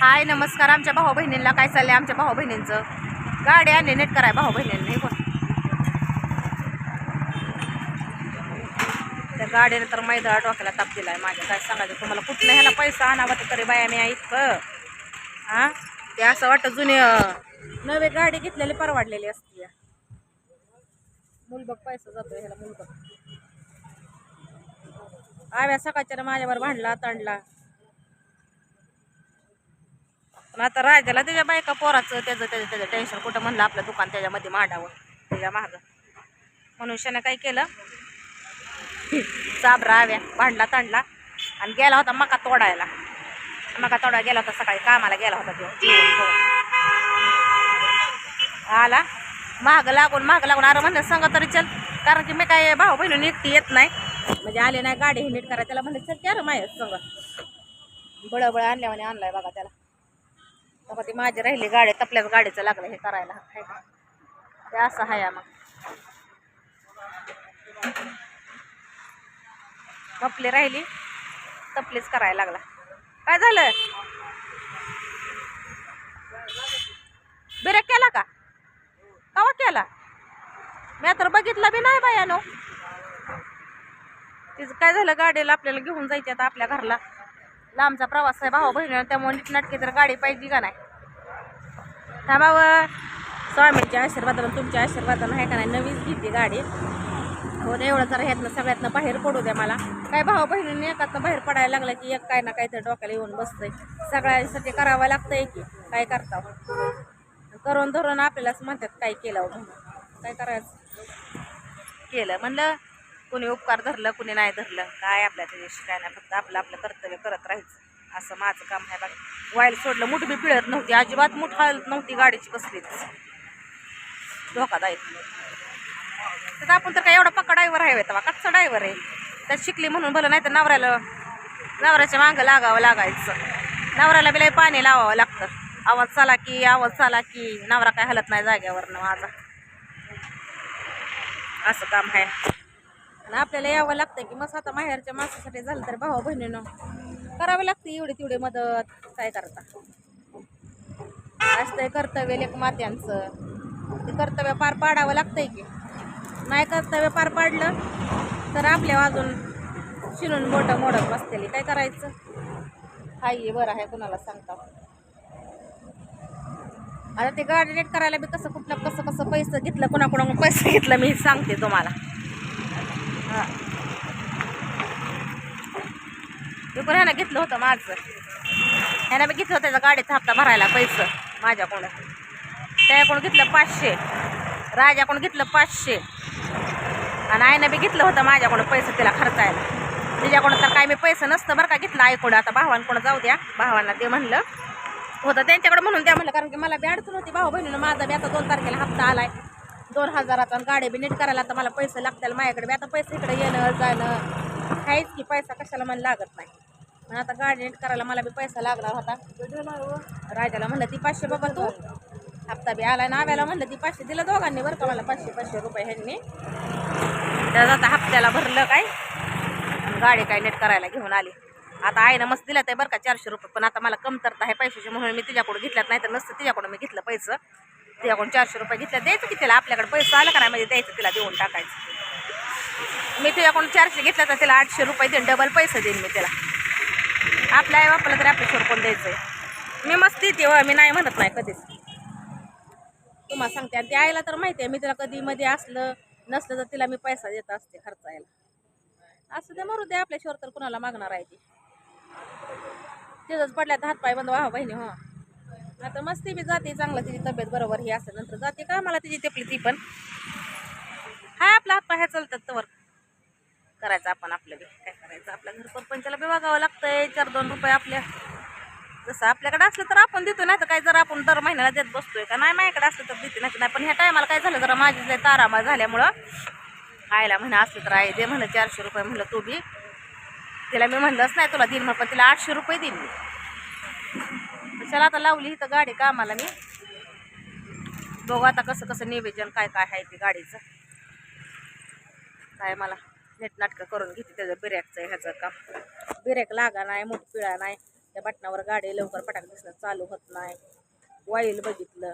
हाय नमस्कार. आमच्या भाऊ बहिणींना काय चाललंय? आमच्या भाऊ बहिणींचं गाडी आणि नेट कराय भाऊ बहिणींनी पण त्या गाडीने तर मैदा डोक्याला ताप दिलाय माझ्या काय सांगायचं तुम्हाला? कुठलं ह्याला पैसा आणावा तर तरी बाया मी इतकं. हा? ते असं वाटतं जुने नवे गाडी घेतलेली परवडलेली असते. मुलबग पैसा जातो ह्याला मुलबग. आव्या सकाळच्या माझ्यावर भांडला तांडला मग आता राजाला त्याच्या बायका पोराचं त्याचं त्याचं त्याचं टेन्शन कुठं म्हणलं आपलं दुकान त्याच्यामध्ये मांडावं त्याच्या मागं मनुष्यानं काय केलं चाबरा आव्या भांडला तांडला आणि गेला होता मका तोडायला मका तोडा गेला होता सकाळी कामाला गेला होता तो आला महाग लागून महाग लागून अरे म्हणलं सांगा तरी चल कारण की मी काय भाऊ बहिणी एकटी येत नाही म्हणजे आले नाही गाडी हे नीट करा त्याला म्हणलं चल क्या रे माहीत संग बळबळ आणल्यावाने आणलाय बघा त्याला बघा ती माझी राहिली गाडी तपल्याच गाडीचं लागलं हे करायला. काय का? ते असं आहे मग तपली राहिली तपलीच करायला लागला. काय झालं? ब्रेक केला का? कवा केला? मी तर बघितला बी नाही बायानो. तिचं काय झालं? गाडीला आपल्याला घेऊन जायचं आता आपल्या घरला. लांबचा प्रवास आहे भाऊ बहिणी त्यामुळे नीटनाटकी तर गाडी पाहिजे का नाही? थांबाव स्वामींच्या आशीर्वादानं तुमच्या आशीर्वादानं आहे का नाही? नवीन घेतली गाडी. हो एवढं जरा ह्यातनं सगळ्यातनं बाहेर पडू द्या मला. काय भाऊ बहिणींनी एकातनं बाहेर पडायला लागलं की एक काय ना काय तर डोक्याला येऊन बसतंय. सगळ्यांसाठी करावं लागतंय की काय करता करून धरून आपल्यालाच म्हणतात काय केलं हो? म्हणून. काय करायचं? केलं. म्हणलं कुणी उपकार धरलं कुणी नाही धरलं. काय आपल्या त्याच्याशी काय नाही फक्त आपलं आपलं कर्तव्य करत राहायचं. असं माझं काम आहे बघा वाईल सोडलं मुठ बी पिळत नव्हती. अजिबात मुठ हलत नव्हती गाडीची कसलीच. धोकादायक. तर आपण तर काय एवढा पक्का ड्रायव्हर आहे तेव्हा. कच्चा ड्रायव्हर आहे. त्यात शिकली म्हणून भलं नाही तर नवऱ्याला नवऱ्याच्या मागं लागावं लागायचं. नवऱ्याला बिलाय पाणी लावावं लागतं. आवाज चाला की आवाज चाला की नवरा काय हलत नाही जाग्यावरनं माझा. असं काम आहे. आणि आपल्याला यावं लागतं की मग आता माहेरच्या माणसासाठी झालं तर भाऊ बहिणीनं करावं लागतं एवढी तेवढी मदत. काय करता? असतंय कर्तव्य लेख मात्यांचं. ते कर्तव्य पार पाडावं लागतंय की. नाही कर्तव्य पार पाडलं तर आपल्या अजून शिरून बोटं मोडत बसतेली. काय करायचं? हाय बरं आहे कुणाला सांगता? आता ते गाडी नीट करायला बी कसं कुठलं कसं कसं पैसे घेतलं कुणाकुणा पैसे घेतलं मी सांगते तुम्हाला. हां. पण ह्यानं घेतलं होतं माझं. ह्यानं मी घेतलं होतं त्याचा गाडीचा हप्ता भरायला पैसे माझ्याकडून. त्याच्याकडून घेतलं पाचशे. राजाकडून घेतलं पाचशे. आणि आईनं बी घेतलं होतं माझ्याकडून पैसे तिला खर्चायला. तिच्याकडून तर काय मी पैसे नसतं बरं का घेतलं आईकडं आता भावांकडून जाऊ द्या. भावांना ते म्हणलं. होतं त्यांच्याकडे म्हणून द्या म्हणलं कारण की मला बी अडचण होती. भाऊ बहिणीनं माझा बी आता दोन तारखेला हप्ता आलाय. दोन हजाराचा आणि गाडी बी नीट करायला आता मला पैसे लागतील माझ्याकडे बी. आता पैसे इकडे येणं जाणं. काहीच की पैसा कशाला मला लागत नाही. पण आता गाडी नीट करायला मला बी पैसा लागणार होता. राजाला म्हणलं ती पाचशे बाबा तू. हप्ता बी आला. नाव्याला म्हणलं ती पाचशे दिलं दोघांनी बरं का मला पाचशे पाचशे रुपये ह्यांनी. त्यात आता हप्त्याला भरलं काय? गाडी काय नीट करायला घेऊन आली. आता आईनं मस्त दिलं ते बरं का चारशे रुपये. पण आता मला कमतरता आहे पैशाची म्हणून मी तिच्याकडून घेतल्यात नाही तर नसतं तिच्याकडून मी घेतलं पैसं. त्याकडून चारशे रुपये घेतलं. द्यायचं की तिला आपल्याकडे पैसे आलं का नाही? म्हणजे द्यायचं तिला देऊन टाकायचं. मी तिच्याकडून चारशे घेतला तर तिला आठशे रुपये देईन. डबल पैसे देईन मी त्याला आपल्या आई बापाला तरी आपल्या कोण द्यायचं मी मस्त येते व मी नाही म्हणत नाही कधीच. तुम्हाला सांगते. आणि ती आईला तर माहिती आहे. मी तिला कधी मध्ये असलं नसलं तर तिला मी पैसा देत असते खर्चायला असं ते मरू दे. आपल्याशिवर तर कुणाला मागणार आहे ती? तिथंच पडल्यात हातपाय बंद व्हा हो, बहिणी हो. आता मस्ती बी जाते चांगलं तिची तब्येत बरोबर ही असं नंतर जाते का मला तिची तेपली ती पण. हा आपला हातपाय ह्या चालतात तर करायचं आपण आपलं बी काय करायचं? आपल्या घर सरपंचाला बी वागावं लागतंय चार दोन रुपये आपल्या. जसं आपल्याकडे असलं तर आपण देतो नाही तर काय जर आपण दर महिन्याला देत बसतोय का? नाही माझ्याकडे असलं तर देते नाही नाही. पण ह्या टायमाला काय झालं जरा माझी लय तारामा झाल्यामुळं आयला म्हणा असलं तर आहे दे म्हणलं चारशे रुपये म्हणलं तू बी. तिला मी म्हणलंच नाही तुला दिन म्हणलं पण तिला आठशे रुपये देईन मी. चला आता लावली इथं गाडी कामाला मी. बघू आता कसं कसं निवेदन काय काय आहे ते गाडीचं. काय मला नीटनाटकं करून घेते त्याचं बिरॅकचं ह्याचं काम. बिरॅक लागा नाही मोठ पिळा नाही. त्या बटनावर गाडी लवकर पटाक दिसणं चालू होत नाही. वाईल बघितलं.